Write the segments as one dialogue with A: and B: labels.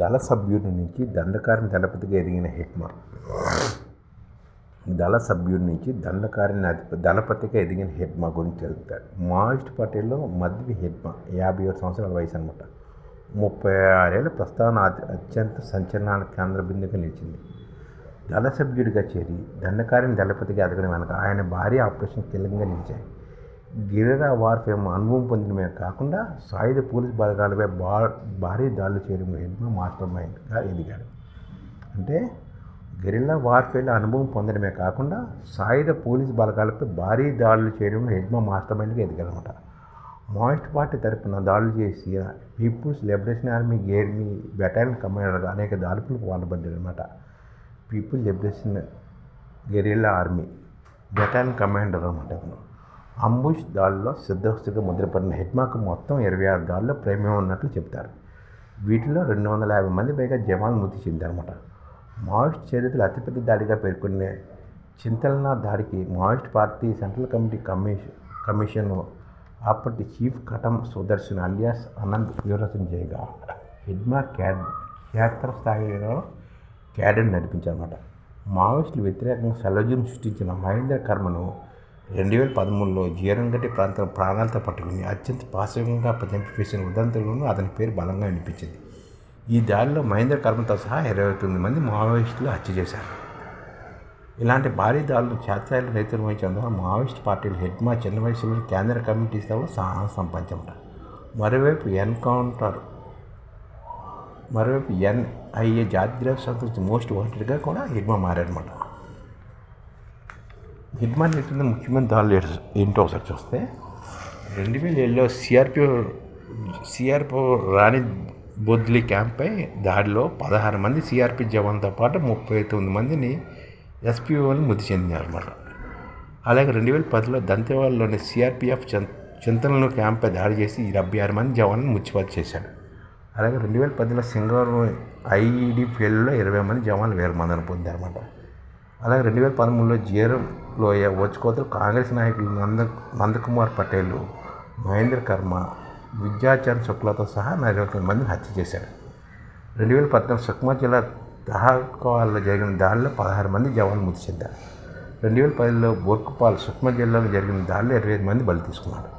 A: దళ సభ్యుడి నుంచి దండకారిని దళపతిగా ఎదిగిన హిట్మా దళ సభ్యుడి నుంచి దండకారిని అధిపతి దళపతిగా ఎదిగిన హెడ్మా గురించి తెలుపుతాడు. మాయిస్ట్ పార్టీలో మధ్య హిట్మా యాభై ఏడు సంవత్సరాల వయసు అనమాట ముప్పై ఆరేళ్ళ ప్రస్తావన అత్యంత సంచలనాల కేంద్ర బిందుగా నిలిచింది. దళ సభ్యుడిగా చేరి దండకారిని దళపతిగా ఎదగడం వెనక ఆయన భారీ ఆపరేషన్ కీలకంగా నిలిచాయి. గిరిరా వార్ఫేమ్ అనుభవం పొందడమే కాకుండా సాయుధ పోలీస్ బలగాలపై బా భారీ దాడులు చేయడం హెడ్మా మాస్టర్ మైండ్గా ఎదిగాడు. అంటే గెరిల్లా వార్ఫేర్లో అనుభవం పొందడమే కాకుండా సాయుధ పోలీస్ బలగాలపై భారీ దాడులు చేయడంలో హెడ్మా మాస్టర్ మైండ్గా ఎదిగాడనమాట. మాయిస్ట్ పార్టీ తరపున దాడులు చేసి పీపుల్స్ లిబరేషన్ ఆర్మీ గేర్మీ బెటాలియన్ కమాండర్గా అనేక దాడులకు పాల్పడ్డారనమాట. People liberation guerrilla army battalion commander అనమాట అతను. అంబుష్ దాడిలో సిద్ధహస్తుగా ముద్రపడిన హిట్మాకు మొత్తం ఇరవై ఆరు దాడుల్లో ప్రేమే ఉన్నట్లు చెప్తారు వీటిలో రెండు వందల యాభై మంది పైగా జవాన్లు మృతి చెందారన్నమాట. మావోయిస్ట్ చరిత్రలో అతిపెద్ద దాడిగా పేర్కొనే చింతలనా దాడికి Maoist party central committee commission commission అప్పటి చీఫ్ కటం సుదర్శన్ అలియాస్ అనంత్ వ్యూరచన చేయగా హిడ్మా క్యాడ్ క్షేత్ర స్థాయిలో క్యాడర్ నడిపించారన్నమాట. మావోయిస్టులు వ్యతిరేకంగా సలోజం సృష్టించిన మహేంద్ర కర్మను రెండు వేల పదమూడులో జీరంగట్టి ప్రాంతం ప్రాణాలతో పట్టుకుని అత్యంత పాశవికంగా చంపివేసిన ఉదంతులను అతని పేరు బలంగా వినిపించింది. ఈ దాడిలో మహేంద్ర కర్మతో సహా ఇరవై తొమ్మిది మంది మావోయిస్టులు హత్య చేశారు. ఇలాంటి భారీ దాడులు క్షేత్రాలు రైతులు ద్వారా మావోయిస్ట్ పార్టీలు హెడ్మా చిన్న వయసులో కేంద్ర కమిటీ స్థాయిలో సహనం సంపాదించమట మరోవైపు ఎన్కౌంటర్ మరోవైపు ఎన్ఐఏ జాతీయ సంస్థ మోస్ట్ వాంటెడ్గా కూడా హిడ్మా మారాడనమాట నిర్మాణం నెట్టిన ముఖ్యమైన దాడులు ఏంటో- ఏంటో ఒకసారి చూస్తే రెండు వేల ఏడులో సిఆర్పిఓ సిఆర్పిఓ రాణి బొద్లి క్యాంప్పై దాడిలో పదహారు మంది సిఆర్పి జవాన్తో పాటు ముప్పై తొమ్మిది మందిని ఎస్పీఓని మృతి చెందినారన్నమాట అలాగే రెండు వేల పదిలో దంతేవాడలోని సిఆర్పిఎఫ్ చింత క్యాంప్పై దాడి చేసి డెబ్బై ఆరు మంది జవాన్లను ముచ్చిపాటు చేశాడు. అలాగే రెండు వేల పదిలో సింగవరం ఐఈడి ఫీల్డ్లో ఇరవై మంది జవాన్లు వేరు మందిని పొందారన్నమాట. అలాగే రెండు వేల పదమూడులో జీరంలో వచ్చుకోతలు కాంగ్రెస్ నాయకులు నంద నందకుమార్ పటేల్ మహేంద్ర కర్మ విద్యాచరణ్ శుక్లతో సహా నలభై తొమ్మిది మందిని హత్య చేశారు రెండు వేల పద్నాలుగు సుక్మా జిల్లా దహాకోవాల్లో జరిగిన దాడిలో పదహారు మంది జవాన్లు మృతి చెందారు. రెండు వేల పదిలో బోర్కుపాల్ సుక్మా జిల్లాలో జరిగిన దాడిలో ఇరవై ఐదు మంది బలి తీసుకున్నారు.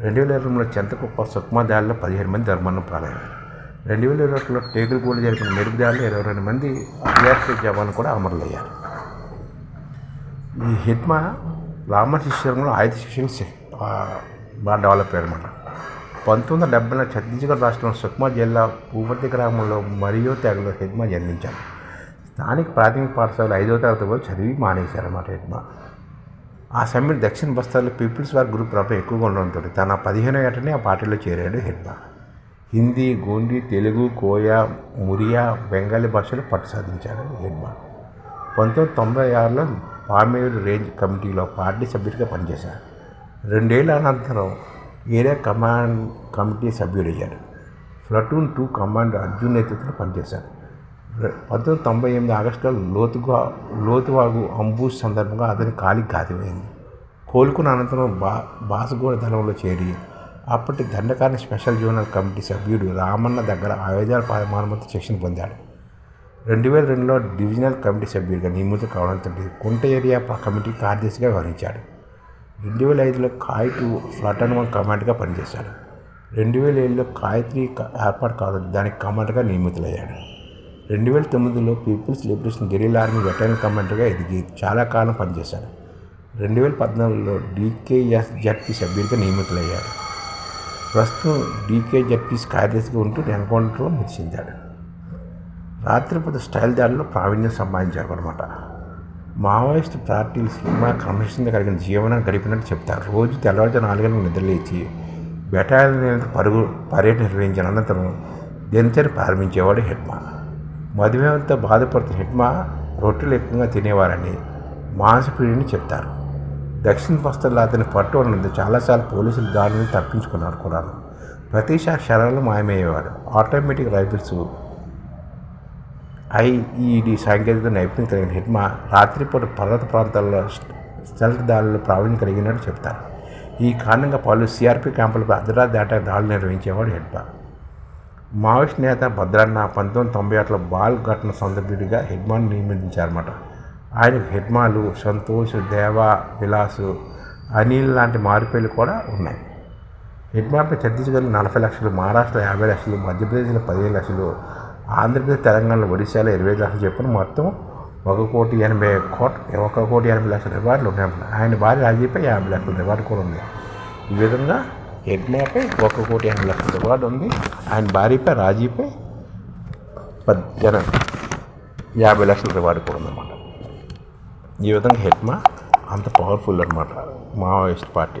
A: రెండు వేల ఇరవైలో చెంతకుప్ప సుక్మా దాడిలో పదిహేడు మంది ధర్మన్న పాలయ్యారు. రెండు వేల ఇరవై ఒకటిలో టేగులగూడ జరిగిన మెరుగు దాడిలో ఇరవై రెండు మంది సిఆర్పీ జవాన్లు కూడా అమరులయ్యారు. ఈ హిట్మ రామ ఆయుధ శిక్షణ బాగా డెవలప్ అయ్యారు అనమాట పంతొమ్మిది వందల డెబ్బై ఛత్తీస్గఢ్ రాష్ట్రం సుక్మా జిల్లా పూపర్తి గ్రామంలో మరియు తెగలో హిట్మ జన్మించారు స్థానిక ప్రాథమిక పాఠశాల ఐదో తరగతి వరకు చదివి మానేశారన్నమాట హిట్మ. ఆ సమయంలో దక్షిణ బస్తాల్లో పీపుల్స్ వార్ గ్రూప్ ప్రభావం ఎక్కువగా ఉండడంతో తన పదిహేనో ఏటనే ఆ పార్టీలో చేరాడు హిట్మ. హిందీ గోండి తెలుగు కోయా మురియా బెంగాలీ భాషలో పట్టు సాధించాడు హిట్మ. పంతొమ్మిది తొంభై ఆరులో పామేరు రేంజ్ కమిటీలో పార్టీ సభ్యుడిగా పనిచేశారు. రెండేళ్ళ అనంతరం ఏరియా కమాండ్ కమిటీ సభ్యుడయ్యాడు ప్లటూన్ టూ కమాండ్ అర్జున్ నేతృత్వంలో పనిచేశారు. పంతొమ్మిది తొంభై ఎనిమిది ఆగస్టులో లోతుగా లోతువాగు అంబూస్ సందర్భంగా అతని కాలి గాయమైంది కోలుకున్న అనంతరం బా బాసుగూడ దళంలో చేరి అప్పటి దండకారణ స్పెషల్ జోనల్ కమిటీ సభ్యుడు రామన్న దగ్గర ఆయుధాల పాదమానమతి శిక్షణ పొందాడు. రెండు వేల రెండులో డివిజనల్ కమిటీ సభ్యుడిగా నియమితం కావడంతో కుంట ఏరియా కమిటీ కార్యదర్శిగా వ్యవహరించాడు. రెండు వేల ఐదులో కాయ్ టూ వన్ కమాండ్గా పనిచేశాడు. రెండు వేల ఏడులో కాయ్ త్రీ ఏర్పాటు కావడం దానికి కమాండ్గా నియమితులయ్యాడు. రెండు వేల తొమ్మిదిలో people's liberation guerrilla army veteran కమాండర్గా ఎదిగి చాలా కాలం పనిచేశాడు. రెండు వేల పద్నాలుగులో డీకేఎస్ జడ్పీ సభ్యుడిగా నియమితులయ్యాడు. ప్రస్తుతం డీకేజెడ్పీస్ కార్యదర్శిగా ఉంటూ ఎన్కౌంటర్లో మృతి చెందాడు రాత్రిపూట స్టైల్ దాడిలో ప్రావీణ్యం సంపాదించాడు అనమాట మావోయిస్ట్ పార్టీలు సినిమా క్రమశిక్షణ కలిగిన జీవనం గడిపినట్టు చెప్తారు. రోజు తెల్లవారుజాము నాలుగు గంటలకు నిద్రలేచి బెటాలియన్ పరుగు పర్యటన నిర్వహించిన అనంతరం దినచర్య ప్రారంభించేవాడు హెడ్మా. మధుమేహంతో బాధపడుతున్న హెడ్మా రొట్టెలు ఎక్కువగా తినేవారని మాంసపీడిని చెప్తారు. దక్షిణ బస్తాల్లో అతని పట్టు ఉన్నది చాలాసార్లు పోలీసులు దాడులను తప్పించుకున్నారు కూడా ప్రతిసారి క్షణాలు మాయమయ్యేవాడు. ఆటోమేటిక్ రైఫిల్స్ ఐఈడి సాంకేతిక నైపుణ్యం కలిగిన హిట్మా రాత్రిపూట పర్వత ప్రాంతాల్లో స్టెల్త్ దాడులు ప్రావీణ్యం కలిగినట్టు చెప్తారు. ఈ కారణంగా పలు సిఆర్పి క్యాంపులపై అర్ధరాత్రి దాటా దాడులు నిర్వహించేవాడు హిట్మా. మావోయిస్ట్ నేత భద్రన్న పంతొమ్మిది తొంభై ఆటలో బాల్ ఘటన సందర్భుడిగా హెడ్మాను నియమించారన్నమాట. ఆయనకు హెడ్మాలు సంతోష్ దేవ విలాసు అనిల్ లాంటి మారుపేర్లు కూడా ఉన్నాయి. హెడ్మాపై ఛత్తీస్గఢ్లో నలభై లక్షలు మహారాష్ట్రలో యాభై లక్షలు మధ్యప్రదేశ్లో పదిహేను లక్షలు ఆంధ్రప్రదేశ్ తెలంగాణలో ఒడిశాలో ఇరవై ఐదు లక్షలు చెప్పిన మొత్తం ఒక కోటి ఎనభై కోట ఒక కోటి ఎనభై లక్షల రివార్డులు ఉన్నాయి ఆయన భార్య రాజీపై యాభై లక్షల రివార్డు కూడా ఉంది. ఈ విధంగా హెడ్మాపై ఒక కోటి ఎనభై లక్షల రివార్డు ఉంది. ఆయన భార్యపై రాజీపై పద్ జన యాభై లక్షల రివార్డు కూడా ఉందన్నమాట. ఈ విధంగా హెడ్మా అంత పవర్ఫుల్ అనమాట మావోయిస్ట్ పార్టీ